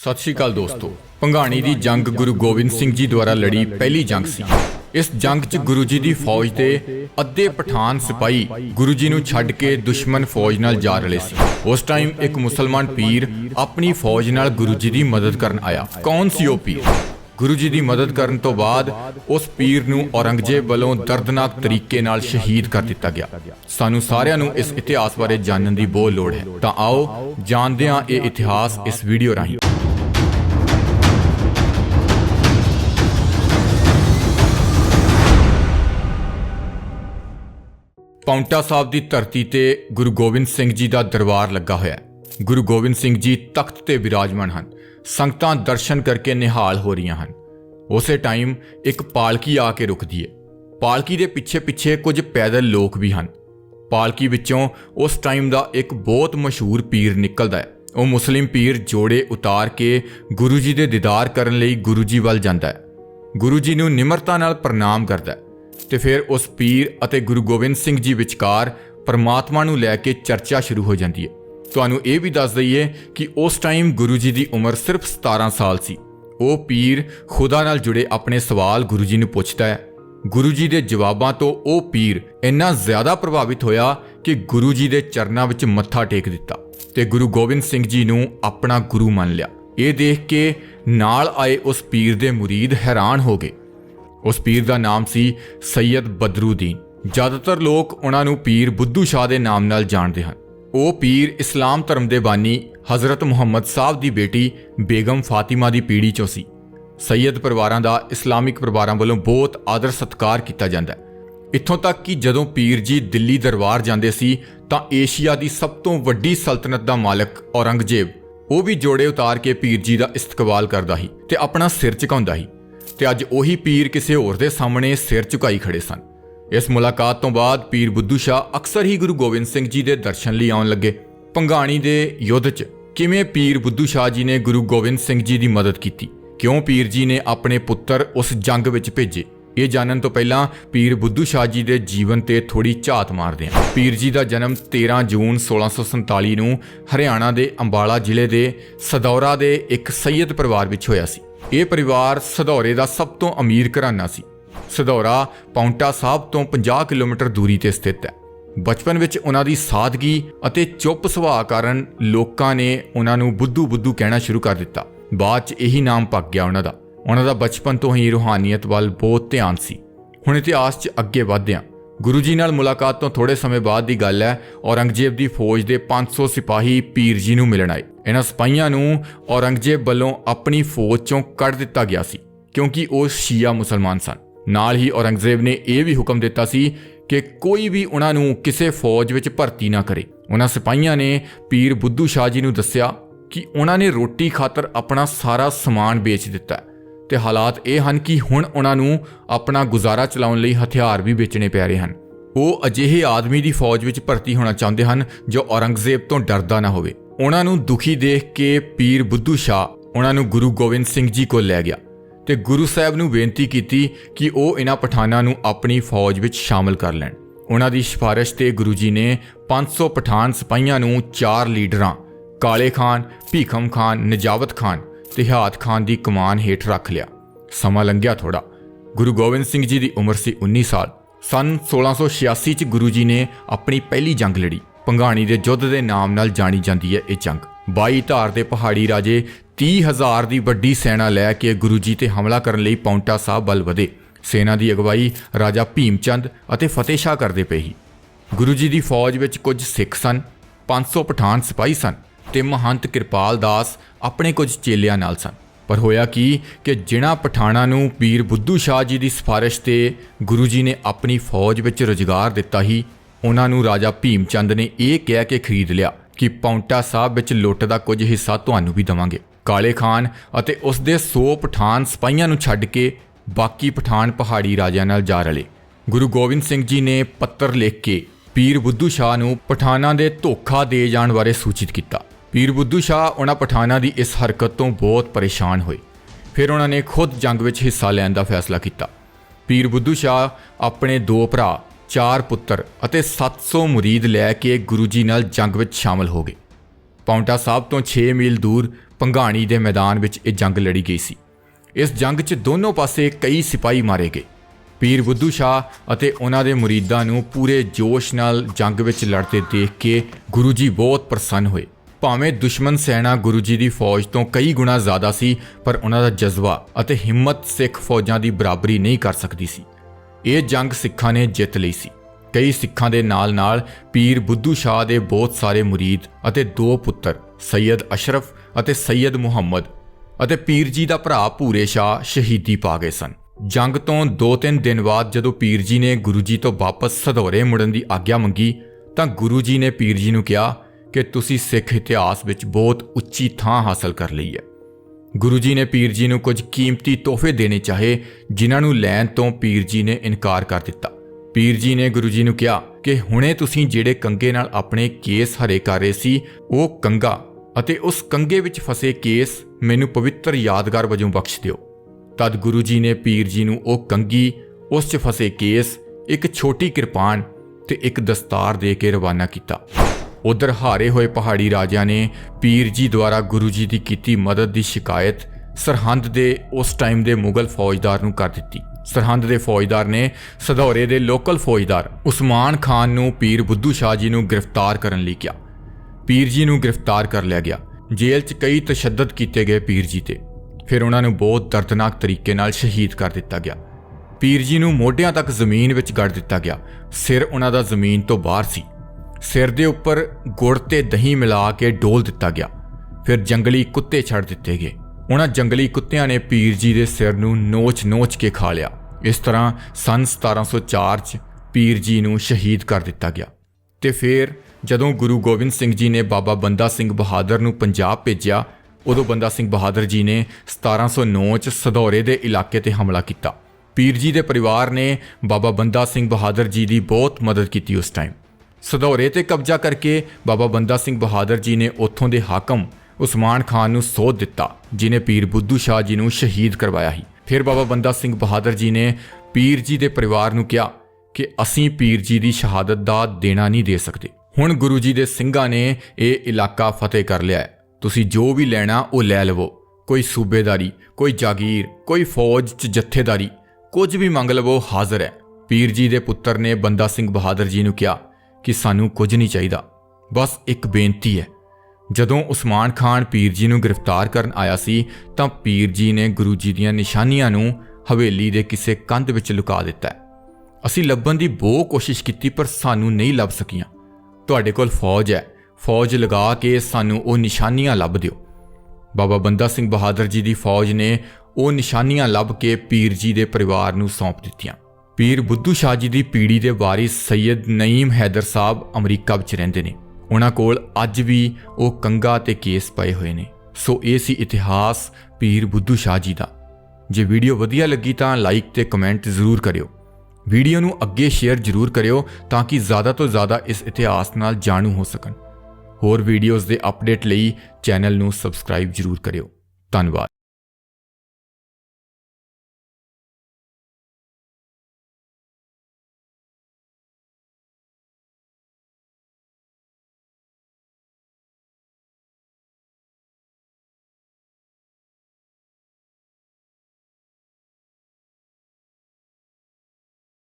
ਸਤਿ ਸ਼੍ਰੀ ਅਕਾਲ ਦੋਸਤੋ। ਭੰਗਾਣੀ ਦੀ ਜੰਗ ਗੁਰੂ ਗੋਬਿੰਦ ਸਿੰਘ ਜੀ ਦੁਆਰਾ ਲੜੀ ਪਹਿਲੀ ਜੰਗ ਸੀ। ਇਸ ਜੰਗ 'ਚ ਗੁਰੂ ਜੀ ਦੀ ਫੌਜ ਦੇ ਅੱਧੇ ਪਠਾਨ ਸਿਪਾਹੀ ਗੁਰੂ ਜੀ ਨੂੰ ਛੱਡ ਕੇ ਦੁਸ਼ਮਣ ਫੌਜ ਨਾਲ ਜਾ ਰਲੇ ਸੀ। ਉਸ ਟਾਈਮ ਇੱਕ ਮੁਸਲਮਾਨ ਪੀਰ ਆਪਣੀ ਫੌਜ ਨਾਲ ਗੁਰੂ ਜੀ ਦੀ ਮਦਦ ਕਰਨ ਆਇਆ। ਕੌਣ ਸੀ ਉਹ ਪੀਰ? ਗੁਰੂ ਜੀ ਦੀ ਮਦਦ ਕਰਨ ਤੋਂ ਬਾਅਦ ਉਸ ਪੀਰ ਨੂੰ ਔਰੰਗਜ਼ੇਬ ਵੱਲੋਂ ਦਰਦਨਾਕ ਤਰੀਕੇ ਨਾਲ ਸ਼ਹੀਦ ਕਰ ਦਿੱਤਾ ਗਿਆ। ਸਾਨੂੰ ਸਾਰਿਆਂ ਨੂੰ ਇਸ ਇਤਿਹਾਸ ਬਾਰੇ ਜਾਣਨ ਦੀ ਬਹੁਤ ਲੋੜ ਹੈ। ਤਾਂ ਆਓ ਜਾਣਦੇ ਹਾਂ ਇਹ ਇਤਿਹਾਸ ਇਸ ਵੀਡੀਓ ਰਾਹੀਂ। ਪੌਂਟਾ ਸਾਹਿਬ ਦੀ ਧਰਤੀ ਤੇ ਗੁਰੂ ਗੋਬਿੰਦ ਸਿੰਘ ਜੀ ਦਾ ਦਰਬਾਰ ਲੱਗਾ ਹੋਇਆ ਹੈ। ਗੁਰੂ ਗੋਬਿੰਦ ਸਿੰਘ ਜੀ ਤਖਤ ਤੇ ਵਿਰਾਜਮਾਨ ਹਨ। ਸੰਗਤਾਂ ਦਰਸ਼ਨ ਕਰਕੇ ਨਿਹਾਲ ਹੋ ਰਹੀਆਂ ਹਨ। ਉਸੇ ਟਾਈਮ ਇੱਕ ਪਾਲਕੀ ਆ ਕੇ ਰੁਕਦੀ ਹੈ। ਪਾਲਕੀ ਦੇ ਪਿੱਛੇ ਪਿੱਛੇ ਕੁਝ ਪੈਦਲ ਲੋਕ ਵੀ ਹਨ। ਪਾਲਕੀ ਵਿੱਚੋਂ ਉਸ ਟਾਈਮ ਦਾ ਇੱਕ ਬਹੁਤ ਮਸ਼ਹੂਰ ਪੀਰ ਨਿਕਲਦਾ ਹੈ। ਉਹ ਮੁਸਲਿਮ ਪੀਰ ਜੋੜੇ ਉਤਾਰ ਕੇ ਗੁਰੂ ਜੀ ਦੇ ਦੀਦਾਰ ਕਰਨ ਲਈ ਗੁਰੂ ਜੀ ਵੱਲ ਜਾਂਦਾ ਹੈ। ਗੁਰੂ ਜੀ ਨੂੰ ਨਿਮਰਤਾ ਨਾਲ ਪ੍ਰਣਾਮ ਕਰਦਾ ਹੈ। ਤੇ ਫਿਰ ਉਸ ਪੀਰ ਅਤੇ ਗੁਰੂ ਗੋਬਿੰਦ ਸਿੰਘ ਜੀ ਵਿਚਕਾਰ ਪਰਮਾਤਮਾ ਨੂੰ ਲੈ ਕੇ ਚਰਚਾ ਸ਼ੁਰੂ ਹੋ ਜਾਂਦੀ ਹੈ। ਤੁਹਾਨੂੰ ਇਹ ਵੀ ਦੱਸ ਦਈਏ ਕਿ ਉਸ ਟਾਈਮ ਗੁਰੂ ਜੀ ਦੀ ਉਮਰ ਸਿਰਫ 17 ਸਾਲ ਸੀ। ਉਹ ਪੀਰ ਖੁਦਾ ਨਾਲ ਜੁੜੇ ਆਪਣੇ ਸਵਾਲ ਗੁਰੂ ਜੀ ਨੂੰ ਪੁੱਛਦਾ ਹੈ। ਗੁਰੂ ਜੀ ਦੇ ਜਵਾਬਾਂ ਤੋਂ ਉਹ ਪੀਰ ਇੰਨਾ ਜ਼ਿਆਦਾ ਪ੍ਰਭਾਵਿਤ ਹੋਇਆ ਕਿ ਗੁਰੂ ਜੀ ਦੇ ਚਰਨਾਂ ਵਿੱਚ ਮੱਥਾ ਟੇਕ ਦਿੱਤਾ ਤੇ ਗੁਰੂ ਗੋਬਿੰਦ ਸਿੰਘ ਜੀ ਨੂੰ ਆਪਣਾ ਗੁਰੂ ਮੰਨ ਲਿਆ। ਇਹ ਦੇਖ ਕੇ ਨਾਲ ਆਏ ਉਸ ਪੀਰ ਦੇ ਮੁਰੀਦ ਹੈਰਾਨ ਹੋ ਗਏ। ਉਸ ਪੀਰ ਦਾ ਨਾਮ ਸੀ ਸੈਯਦ ਬਦਰੂਦੀਨ। ਜ਼ਿਆਦਾਤਰ ਲੋਕ ਉਹਨਾਂ ਨੂੰ ਪੀਰ ਬੁੱਧੂ ਸ਼ਾਹ ਦੇ ਨਾਮ ਨਾਲ ਜਾਣਦੇ ਹਨ। ਉਹ ਪੀਰ ਇਸਲਾਮ ਧਰਮ ਦੇ ਬਾਨੀ ਹਜ਼ਰਤ ਮੁਹੰਮਦ ਸਾਹਿਬ ਦੀ ਬੇਟੀ ਬੇਗਮ ਫਾਤਿਮਾ ਦੀ ਪੀੜ੍ਹੀ ਚੋਂ ਸੀ। ਸੈਯਦ ਪਰਿਵਾਰਾਂ ਦਾ ਇਸਲਾਮਿਕ ਪਰਿਵਾਰਾਂ ਵੱਲੋਂ ਬਹੁਤ ਆਦਰ ਸਤਿਕਾਰ ਕੀਤਾ ਜਾਂਦਾ ਹੈ। ਇੱਥੋਂ ਤੱਕ ਕਿ ਜਦੋਂ ਪੀਰ ਜੀ ਦਿੱਲੀ ਦਰਬਾਰ ਜਾਂਦੇ ਸੀ ਤਾਂ ਏਸ਼ੀਆ ਦੀ ਸਭ ਤੋਂ ਵੱਡੀ ਸਲਤਨਤ ਦਾ ਮਾਲਕ ਔਰੰਗਜ਼ੇਬ, ਉਹ ਵੀ ਜੋੜੇ ਉਤਾਰ ਕੇ ਪੀਰ ਜੀ ਦਾ ਇਸਤਕਬਾਲ ਕਰਦਾ ਸੀ ਤੇ ਆਪਣਾ ਸਿਰ ਝੁਕਾਉਂਦਾ ਸੀ। ਤੇ ਅੱਜ ਉਹੀ ਪੀਰ ਕਿਸੇ ਹੋਰ ਦੇ ਸਾਹਮਣੇ ਸਿਰ ਝੁਕਾਈ ਖੜੇ ਸਨ। ਇਸ ਮੁਲਾਕਾਤ ਤੋਂ ਬਾਅਦ ਪੀਰ ਬੁੱਧੂ ਸ਼ਾਹ ਅਕਸਰ ਹੀ ਗੁਰੂ ਗੋਬਿੰਦ ਸਿੰਘ ਜੀ ਦੇ ਦਰਸ਼ਨ ਲਈ ਆਉਣ ਲੱਗੇ। ਭੰਗਾਣੀ ਦੇ ਯੁੱਧ 'ਚ ਕਿਵੇਂ ਪੀਰ ਬੁੱਧੂ ਸ਼ਾਹ ਜੀ ਨੇ ਗੁਰੂ ਗੋਬਿੰਦ ਸਿੰਘ ਜੀ ਦੀ ਮਦਦ ਕੀਤੀ? ਕਿਉਂ ਪੀਰ ਜੀ ਨੇ ਆਪਣੇ ਪੁੱਤਰ ਉਸ ਜੰਗ ਵਿੱਚ ਭੇਜੇ? ਇਹ ਜਾਣਨ ਤੋਂ ਪਹਿਲਾਂ ਪੀਰ ਬੁੱਧੂ ਸ਼ਾਹ ਜੀ ਦੇ ਜੀਵਨ ਤੇ ਥੋੜੀ ਝਾਤ ਮਾਰਦੇ ਹਾਂ। ਪੀਰ ਜੀ ਦਾ ਜਨਮ 13 ਜੂਨ 1647 ਨੂੰ ਹਰਿਆਣਾ ਦੇ ਅੰਬਾਲਾ ਜ਼ਿਲ੍ਹੇ ਦੇ ਸਦੌਰਾ ਦੇ ਇੱਕ ਸੈਯਦ ਪਰਿਵਾਰ ਵਿੱਚ ਹੋਇਆ ਸੀ। ਇਹ ਪਰਿਵਾਰ ਸਦੌਰੇ ਦਾ ਸਭ ਤੋਂ ਅਮੀਰ ਘਰਾਣਾ ਸੀ। ਸਦੌਰਾ ਪੌਂਟਾ ਸਾਹਿਬ ਤੋਂ 50 ਕਿਲੋਮੀਟਰ ਦੂਰੀ ਤੇ ਸਥਿਤ ਹੈ। ਬਚਪਨ ਵਿੱਚ ਉਹਨਾਂ ਦੀ ਸਾਦਗੀ ਅਤੇ ਚੁੱਪ ਸੁਭਾਅ ਕਾਰਨ ਲੋਕਾਂ ਨੇ ਉਹਨਾਂ ਨੂੰ ਬੁੱਧੂ ਬੁੱਧੂ ਕਹਿਣਾ ਸ਼ੁਰੂ ਕਰ ਦਿੱਤਾ। ਬਾਅਦ 'ਚ ਇਹੀ ਨਾਮ ਪੱਕ ਗਿਆ ਉਹਨਾਂ ਦਾ। ਉਹਨਾਂ ਦਾ ਬਚਪਨ ਤੋਂ ਹੀ ਰੂਹਾਨੀਅਤ ਵੱਲ ਬਹੁਤ ਧਿਆਨ ਸੀ। ਹੁਣ ਇਤਿਹਾਸ 'ਚ ਅੱਗੇ ਵਧਦੇ ਹਾਂ ਗੁਰੂ ਜੀ ਨਾਲ ਮੁਲਾਕਾਤ ਤੋਂ ਥੋੜੇ ਸਮੇਂ ਬਾਅਦ ਦੀ ਗੱਲ ਹੈ, ਔਰੰਗਜ਼ੇਬ ਦੀ ਫੌਜ ਦੇ 500 ਸਿਪਾਹੀ ਪੀਰ ਜੀ ਨੂੰ ਮਿਲਣ ਆਏ। ਇਹਨਾਂ ਸਿਪਾਹੀਆਂ ਨੂੰ ਔਰੰਗਜ਼ੇਬ ਵੱਲੋਂ ਆਪਣੀ ਫੌਜ 'ਚੋਂ ਕੱਢ ਦਿੱਤਾ ਗਿਆ ਸੀ, ਕਿਉਂਕਿ ਉਹ ਸ਼ੀਆ ਮੁਸਲਮਾਨ ਸਨ। ਨਾਲ ਹੀ ਔਰੰਗਜ਼ੇਬ ਨੇ ਇਹ ਵੀ ਹੁਕਮ ਦਿੱਤਾ ਸੀ ਕਿ ਕੋਈ ਵੀ ਉਹਨਾਂ ਨੂੰ ਕਿਸੇ ਫੌਜ ਵਿੱਚ ਭਰਤੀ ਨਾ ਕਰੇ। ਉਹਨਾਂ ਸਿਪਾਹੀਆਂ ਨੇ ਪੀਰ ਬੁੱਧੂ ਸ਼ਾਹ ਜੀ ਨੂੰ ਦੱਸਿਆ ਕਿ ਉਹਨਾਂ ਨੇ ਰੋਟੀ ਖਾਤਰ ਆਪਣਾ ਸਾਰਾ ਸਮਾਨ ਵੇਚ ਦਿੱਤਾ। ਤੇ ਹਾਲਾਤ ਇਹ ਹਨ ਕਿ ਹੁਣ ਉਹਨਾਂ ਨੂੰ ਆਪਣਾ ਗੁਜ਼ਾਰਾ ਚਲਾਉਣ ਲਈ ਹਥਿਆਰ ਵੀ ਵੇਚਣੇ ਪੈ ਰਹੇ ਹਨ। ਉਹ ਅਜਿਹੇ ਆਦਮੀ ਦੀ ਫੌਜ ਵਿੱਚ ਭਰਤੀ ਹੋਣਾ ਚਾਹੁੰਦੇ ਹਨ ਜੋ ਔਰੰਗਜ਼ੇਬ ਤੋਂ ਡਰਦਾ ਨਾ ਹੋਵੇ। ਉਹਨਾਂ ਨੂੰ ਦੁਖੀ ਦੇਖ ਕੇ ਪੀਰ ਬੁੱਧੂ ਸ਼ਾਹ ਉਹਨਾਂ ਨੂੰ ਗੁਰੂ ਗੋਬਿੰਦ ਸਿੰਘ ਜੀ ਕੋਲ ਲੈ ਗਿਆ ਤੇ ਗੁਰੂ ਸਾਹਿਬ ਨੂੰ ਬੇਨਤੀ ਕੀਤੀ ਕਿ ਉਹ ਇਹਨਾਂ ਪਠਾਨਾਂ ਨੂੰ ਆਪਣੀ ਫੌਜ ਵਿੱਚ ਸ਼ਾਮਲ ਕਰ ਲੈਣ। ਉਹਨਾਂ ਦੀ ਸਿਫਾਰਿਸ਼ ਤੇ ਗੁਰੂ ਜੀ ਨੇ 500 ਪਠਾਨ ਸਿਪਾਹੀਆਂ ਨੂੰ ਚਾਰ ਲੀਡਰਾਂ, ਕਾਲੇ ਖਾਨ, ਭੀਖਮ ਖਾਨ, ਨਜਾਵਤ ਖਾਨ ਤੇ ਖਾਨ ਦੀ ਕਮਾਨ ਹੇਠ ਰੱਖ ਲਿਆ। ਸਮਾਂ ਲੰਘਿਆ ਥੋੜਾ ਗੁਰੂ ਗੋਬਿੰਦ ਸਿੰਘ ਜੀ ਦੀ ਉਮਰ ਸੀ 19 ਸਾਲ। ਸਨ 1686 ਚ ਗੁਰੂ ਜੀ ਨੇ ਆਪਣੀ ਪਹਿਲੀ ਜੰਗ ਲੜੀ। ਪੰਗਾਣੀ ਦੇ ਯੁੱਧ ਦੇ ਨਾਮ ਨਾਲ ਜਾਣੀ ਜਾਂਦੀ ਹੈ ਇਹ ਜੰਗ। 22 ਧਾਰ ਦੇ ਪਹਾੜੀ ਰਾਜੇ 30000 ਦੀ ਵੱਡੀ ਸੈਨਾ ਲੈ ਕੇ ਗੁਰੂ ਜੀ ਤੇ ਹਮਲਾ ਕਰਨ ਲਈ ਪੌਂਟਾ ਸਾਹਿਬ ਵੱਲ ਵਧੇ। ਸੈਨਾ ਦੀ ਅਗਵਾਈ ਰਾਜਾ ਭੀਮ ਚੰਦ ਅਤੇ ਫਤਿਹ ਸ਼ਾਹ ਕਰਦੇ ਪਏ ਸੀ। ਗੁਰੂ ਜੀ ਦੀ ਫੌਜ ਵਿੱਚ ਕੁਝ ਸਿੱਖ ਸਨ 500 ਪਠਾਨ ਸਿਪਾਹੀ ਸਨ। ਤੇ ਮਹੰਤ ਕਿਰਪਾਲ ਦਾਸ ਆਪਣੇ ਕੁਝ ਚੇਲਿਆਂ ਨਾਲ ਸਨ। ਪਰ ਹੋਇਆ ਕੀ ਕਿ ਜਿਨ੍ਹਾਂ ਪਠਾਨਾਂ ਨੂੰ ਪੀਰ ਬੁੱਧੂ ਸ਼ਾਹ ਜੀ ਦੀ ਸਿਫਾਰਿਸ਼ ਤੇ ਗੁਰੂ ਜੀ ਨੇ ਆਪਣੀ ਫੌਜ ਵਿੱਚ ਰੁਜ਼ਗਾਰ ਦਿੱਤਾ ਹੀ, ਉਹਨਾਂ ਨੂੰ ਰਾਜਾ ਭੀਮ ਚੰਦ ਨੇ ਇਹ ਕਹਿ ਕੇ ਖਰੀਦ ਲਿਆ ਕਿ ਪੌਂਟਾ ਸਾਹਿਬ ਵਿੱਚ ਲੁੱਟ ਦਾ ਕੁਝ ਹਿੱਸਾ ਤੁਹਾਨੂੰ ਵੀ ਦਵਾਂਗੇ। ਕਾਲੇ ਖਾਨ ਅਤੇ ਉਸ ਦੇ 100 ਪਠਾਨ ਸਿਪਾਹੀਆਂ ਨੂੰ ਛੱਡ ਕੇ ਬਾਕੀ ਪਠਾਨ ਪਹਾੜੀ ਰਾਜਿਆਂ ਨਾਲ ਜਾ ਰਲੇ। ਗੁਰੂ ਗੋਬਿੰਦ ਸਿੰਘ ਜੀ ਨੇ ਪੱਤਰ ਲਿਖ ਕੇ ਪੀਰ ਬੁੱਧੂ ਸ਼ਾਹ ਨੂੰ ਪਠਾਨਾਂ ਦੇ ਧੋਖਾ ਦੇ ਜਾਣ ਬਾਰੇ ਸੂਚਿਤ ਕੀਤਾ। ਪੀਰ ਬੁੱਧੂ ਸ਼ਾਹ ਉਹਨਾਂ ਪਠਾਨਾਂ ਦੀ ਇਸ ਹਰਕਤ ਤੋਂ ਬਹੁਤ ਪਰੇਸ਼ਾਨ ਹੋਏ। ਫਿਰ ਉਹਨਾਂ ਨੇ ਖੁਦ ਜੰਗ ਵਿੱਚ ਹਿੱਸਾ ਲੈਣ ਦਾ ਫੈਸਲਾ ਕੀਤਾ। ਪੀਰ ਬੁੱਧੂ ਸ਼ਾਹ ਆਪਣੇ ਦੋ ਭਰਾ, ਚਾਰ ਪੁੱਤਰ ਅਤੇ 700 ਮੁਰੀਦ ਲੈ ਕੇ ਗੁਰੂ ਜੀ ਨਾਲ ਜੰਗ ਵਿੱਚ ਸ਼ਾਮਲ ਹੋ ਗਏ। ਪੌਂਟਾ ਸਾਹਿਬ ਤੋਂ 6 ਮੀਲ ਦੂਰ ਪੰਘਾਣੀ ਦੇ ਮੈਦਾਨ ਵਿੱਚ ਇਹ ਜੰਗ ਲੜੀ ਗਈ ਸੀ। ਇਸ ਜੰਗ 'ਚ ਦੋਨੋਂ ਪਾਸੇ ਕਈ ਸਿਪਾਹੀ ਮਾਰੇ ਗਏ। ਪੀਰ ਬੁੱਧੂ ਸ਼ਾਹ ਅਤੇ ਉਹਨਾਂ ਦੇ ਮੁਰੀਦਾਂ ਨੂੰ ਪੂਰੇ ਜੋਸ਼ ਨਾਲ ਜੰਗ ਵਿੱਚ ਲੜਦੇ ਦੇਖ ਕੇ ਗੁਰੂ ਜੀ ਬਹੁਤ ਪ੍ਰਸੰਨ ਹੋਏ। ਭਾਵੇਂ ਦੁਸ਼ਮਣ ਸੈਨਾ ਗੁਰੂ ਜੀ ਦੀ ਫੌਜ ਤੋਂ ਕਈ ਗੁਣਾ ਜ਼ਿਆਦਾ ਸੀ, ਪਰ ਉਹਨਾਂ ਦਾ ਜਜ਼ਬਾ ਅਤੇ ਹਿੰਮਤ ਸਿੱਖ ਫੌਜਾਂ ਦੀ ਬਰਾਬਰੀ ਨਹੀਂ ਕਰ ਸਕਦੀ ਸੀ। ਇਹ ਜੰਗ ਸਿੱਖਾਂ ਨੇ ਜਿੱਤ ਲਈ ਸੀ। ਕਈ ਸਿੱਖਾਂ ਦੇ ਨਾਲ-ਨਾਲ ਪੀਰ ਬੁੱਧੂ ਸ਼ਾਹ ਦੇ ਬਹੁਤ ਸਾਰੇ ਮੁਰੀਦ ਅਤੇ ਦੋ ਪੁੱਤਰ, ਸੈਯਦ ਅਸ਼ਰਫ ਅਤੇ ਸੈਯਦ ਮੁਹੰਮਦ ਅਤੇ ਪੀਰ ਜੀ ਦਾ ਭਰਾ ਪੂਰੇ ਸ਼ਾਹ ਸ਼ਹੀਦੀ ਪਾ ਗਏ ਸਨ। ਜੰਗ ਤੋਂ 2-3 ਦਿਨ ਬਾਅਦ ਜਦੋਂ ਪੀਰ ਜੀ ਨੇ ਗੁਰੂ ਜੀ ਤੋਂ ਵਾਪਸ ਸਧੌਰੇ ਮੁੜਨ ਦੀ ਆਗਿਆ ਮੰਗੀ, ਤਾਂ ਗੁਰੂ ਜੀ ਨੇ ਪੀਰ ਜੀ ਨੂੰ ਕਿਹਾ ਕਿ ਤੁਸੀਂ ਸਿੱਖ ਇਤਿਹਾਸ ਵਿੱਚ ਬਹੁਤ ਉੱਚੀ ਥਾਂ ਹਾਸਲ ਕਰ ਲਈ ਹੈ। ਗੁਰੂ ਜੀ ਨੇ ਪੀਰ ਜੀ ਨੂੰ ਕੁਝ ਕੀਮਤੀ ਤੋਹਫੇ ਦੇਣੇ ਚਾਹੇ, ਜਿਨ੍ਹਾਂ ਨੂੰ ਲੈਣ ਤੋਂ ਪੀਰ ਜੀ ਨੇ ਇਨਕਾਰ ਕਰ ਦਿੱਤਾ। ਪੀਰ ਜੀ ਨੇ ਗੁਰੂ ਜੀ ਨੂੰ ਕਿਹਾ ਕਿ ਹੁਣੇ ਤੁਸੀਂ ਜਿਹੜੇ ਕੰਗੇ ਨਾਲ ਆਪਣੇ ਕੇਸ ਹਰੇ ਕਰ ਰਹੇ ਸੀ, ਉਹ ਕੰਗਾ ਅਤੇ ਉਸ ਕੰਗੇ ਵਿੱਚ ਫਸੇ ਕੇਸ ਮੈਨੂੰ ਪਵਿੱਤਰ ਯਾਦਗਾਰ ਵਜੋਂ ਬਖਸ਼ ਦਿਓ। ਤਦ ਗੁਰੂ ਜੀ ਨੇ ਪੀਰ ਜੀ ਨੂੰ ਉਹ ਕੰਗੀ ਉਸ 'ਚ ਫਸੇ ਕੇਸ, ਇੱਕ ਛੋਟੀ ਕਿਰਪਾਨ ਤੇ ਇੱਕ ਦਸਤਾਰ ਦੇ ਕੇ ਰਵਾਨਾ ਕੀਤਾ। ਉਧਰ ਹਾਰੇ ਹੋਏ ਪਹਾੜੀ ਰਾਜਿਆਂ ਨੇ ਪੀਰ ਜੀ ਦੁਆਰਾ ਗੁਰੂ ਜੀ ਦੀ ਕੀਤੀ ਮਦਦ ਦੀ ਸ਼ਿਕਾਇਤ ਸਰਹੰਦ ਦੇ ਉਸ ਟਾਈਮ ਦੇ ਮੁਗਲ ਫੌਜਦਾਰ ਨੂੰ ਕਰ ਦਿੱਤੀ। ਸਰਹੰਦ ਦੇ ਫੌਜਦਾਰ ਨੇ ਸਧੌਰੇ ਦੇ ਲੋਕਲ ਫੌਜਦਾਰ ਉਸਮਾਨ ਖਾਨ ਨੂੰ ਪੀਰ ਬੁੱਧੂ ਸ਼ਾਹ ਜੀ ਨੂੰ ਗ੍ਰਿਫਤਾਰ ਕਰਨ ਲਈ ਕਿਹਾ। ਪੀਰ ਜੀ ਨੂੰ ਗ੍ਰਿਫਤਾਰ ਕਰ ਲਿਆ ਗਿਆ। ਜੇਲ੍ਹ 'ਚ ਕਈ ਤਸ਼ੱਦਦ ਕੀਤੇ ਗਏ ਪੀਰ ਜੀ ਤੇ। ਫਿਰ ਉਹਨਾਂ ਨੂੰ ਬਹੁਤ ਦਰਦਨਾਕ ਤਰੀਕੇ ਨਾਲ ਸ਼ਹੀਦ ਕਰ ਦਿੱਤਾ ਗਿਆ। ਪੀਰ ਜੀ ਨੂੰ ਮੋਢਿਆਂ ਤੱਕ ਜ਼ਮੀਨ ਵਿੱਚ ਗੱਡ ਦਿੱਤਾ ਗਿਆ। ਸਿਰ ਉਹਨਾਂ ਦਾ ਜ਼ਮੀਨ ਤੋਂ ਬਾਹਰ ਸੀ। ਸਿਰ ਦੇ ਉੱਪਰ ਗੁੜ ਤੇ ਦਹੀਂ ਮਿਲਾ ਕੇ ਡੋਲ ਦਿੱਤਾ ਗਿਆ। ਫਿਰ ਜੰਗਲੀ ਕੁੱਤੇ ਛੱਡ ਦਿੱਤੇ ਗਏ। ਉਹਨਾਂ ਜੰਗਲੀ ਕੁੱਤਿਆਂ ਨੇ ਪੀਰ ਜੀ ਦੇ ਸਿਰ ਨੂੰ ਨੋਚ-ਨੋਚ ਕੇ ਖਾ ਲਿਆ। ਇਸ ਤਰ੍ਹਾਂ ਸਨ 1704 ਚ ਪੀਰ ਜੀ ਨੂੰ ਸ਼ਹੀਦ ਕਰ ਦਿੱਤਾ ਗਿਆ। ਤੇ ਫਿਰ ਜਦੋਂ ਗੁਰੂ ਗੋਬਿੰਦ ਸਿੰਘ ਜੀ ਨੇ ਬਾਬਾ ਬੰਦਾ ਸਿੰਘ ਬਹਾਦਰ ਨੂੰ ਪੰਜਾਬ ਭੇਜਿਆ, ਉਦੋਂ ਬੰਦਾ ਸਿੰਘ ਬਹਾਦਰ ਜੀ ਨੇ 1709 ਚ ਸਧੌਰੇ ਦੇ ਇਲਾਕੇ ਤੇ ਹਮਲਾ ਕੀਤਾ। ਪੀਰ ਜੀ ਦੇ ਪਰਿਵਾਰ ਨੇ ਬਾਬਾ ਬੰਦਾ ਸਿੰਘ ਬਹਾਦਰ ਜੀ ਦੀ ਬਹੁਤ ਮਦਦ ਕੀਤੀ ਉਸ ਟਾਈਮ ਸਦੌਰੇ ਤੇ ਕਬਜ਼ਾ ਕਰਕੇ ਬਾਬਾ ਬੰਦਾ ਸਿੰਘ ਬਹਾਦਰ ਜੀ ਨੇ ਉੱਥੋਂ ਦੇ ਹਾਕਮ ਉਸਮਾਨ ਖਾਨ ਨੂੰ ਸੋਧ ਦਿੱਤਾ, ਜਿਨੇ ਪੀਰ ਬੁੱਧੂ ਸ਼ਾਹ ਜੀ ਨੂੰ ਸ਼ਹੀਦ ਕਰਵਾਇਆ ਸੀ। ਫਿਰ ਬਾਬਾ ਬੰਦਾ ਸਿੰਘ ਬਹਾਦਰ ਜੀ ਨੇ ਪੀਰ ਜੀ ਦੇ ਪਰਿਵਾਰ ਨੂੰ ਕਿਹਾ ਕਿ ਅਸੀਂ ਪੀਰ ਜੀ ਦੀ ਸ਼ਹਾਦਤ ਦਾ ਦੇਣਾ ਨਹੀਂ ਦੇ ਸਕਦੇ। ਹੁਣ ਗੁਰੂ ਜੀ ਦੇ ਸਿੰਘਾਂ ਨੇ ਇਹ ਇਲਾਕਾ ਫਤਿਹ ਕਰ ਲਿਆ ਹੈ। ਤੁਸੀਂ ਜੋ ਵੀ ਲੈਣਾ ਉਹ ਲੈ ਲਵੋ। ਕੋਈ ਸੂਬੇਦਾਰੀ, ਕੋਈ ਜਾਗੀਰ, ਕੋਈ ਫੌਜ 'ਚ ਜਥੇਦਾਰੀ, ਕੁਝ ਵੀ ਮੰਗ ਲਵੋ ਹਾਜ਼ਰ ਹੈ। ਪੀਰ ਜੀ ਦੇ ਪੁੱਤਰ ਨੇ ਬੰਦਾ ਸਿੰਘ ਬਹਾਦਰ ਜੀ ਨੂੰ ਕਿਹਾ ਕਿ ਸਾਨੂੰ ਕੁਝ ਨਹੀਂ ਚਾਹੀਦਾ। ਬਸ ਇੱਕ ਬੇਨਤੀ ਹੈ। ਜਦੋਂ ਉਸਮਾਨ ਖਾਨ ਪੀਰ ਜੀ ਨੂੰ ਗ੍ਰਿਫਤਾਰ ਕਰਨ ਆਇਆ ਸੀ, ਤਾਂ ਪੀਰ ਜੀ ਨੇ ਗੁਰੂ ਜੀ ਦੀਆਂ ਨਿਸ਼ਾਨੀਆਂ ਨੂੰ ਹਵੇਲੀ ਦੇ ਕਿਸੇ ਕੰਧ ਵਿੱਚ ਲੁਕਾ ਦਿੱਤਾ ਅਸੀਂ ਲੱਭਣ ਦੀ ਬਹੁਤ ਕੋਸ਼ਿਸ਼ ਕੀਤੀ, ਪਰ ਸਾਨੂੰ ਨਹੀਂ ਲੱਭ ਸਕੀਆਂ। ਤੁਹਾਡੇ ਕੋਲ ਫੌਜ ਹੈ। ਫੌਜ ਲਗਾ ਕੇ ਸਾਨੂੰ ਉਹ ਨਿਸ਼ਾਨੀਆਂ ਲੱਭ ਦਿਓ। ਬਾਬਾ ਬੰਦਾ ਸਿੰਘ ਬਹਾਦਰ ਜੀ ਦੀ ਫੌਜ ਨੇ ਉਹ ਨਿਸ਼ਾਨੀਆਂ ਲੱਭ ਕੇ ਪੀਰ ਜੀ ਦੇ ਪਰਿਵਾਰ ਨੂੰ ਸੌਂਪ ਦਿੱਤੀਆਂ। ਪੀਰ ਬੁੱਧੂ ਸ਼ਾਹ ਜੀ ਦੀ ਪੀੜੀ ਦੇ ਵਾਰਿਸ ਸੈਯਦ ਨਈਮ ਹੈਦਰ ਸਾਹਿਬ ਅਮਰੀਕਾ ਵਿੱਚ ਰਹਿੰਦੇ ਨੇ। ਉਹਨਾਂ ਕੋਲ ਅੱਜ ਵੀ ਉਹ ਕੰਗਾ ਤੇ ਕੇਸ ਪਏ ਹੋਏ ਨੇ। ਸੋ ਇਹ ਸੀ ਇਤਿਹਾਸ ਪੀਰ ਬੁੱਧੂ ਸ਼ਾਹ ਜੀ ਦਾ। ਜੇ ਵੀਡੀਓ ਵਧੀਆ ਲੱਗੀ ਤਾਂ ਲਾਈਕ ਤੇ ਕਮੈਂਟ ਜ਼ਰੂਰ ਕਰਿਓ। ਵੀਡੀਓ ਨੂੰ ਅੱਗੇ ਸ਼ੇਅਰ ਜ਼ਰੂਰ ਕਰਿਓ ਤਾਂ ਕਿ ਜ਼ਿਆਦਾ ਤੋਂ ਜ਼ਿਆਦਾ ਇਸ ਇਤਿਹਾਸ ਨਾਲ ਜਾਣੂ ਹੋ ਸਕਣ। ਹੋਰ ਵੀਡੀਓਜ਼ ਦੇ ਅਪਡੇਟ ਲਈ ਚੈਨਲ ਨੂੰ ਸਬਸਕ੍ਰਾਈਬ ਜ਼ਰੂਰ ਕਰਿਓ। ਧੰਨਵਾਦ।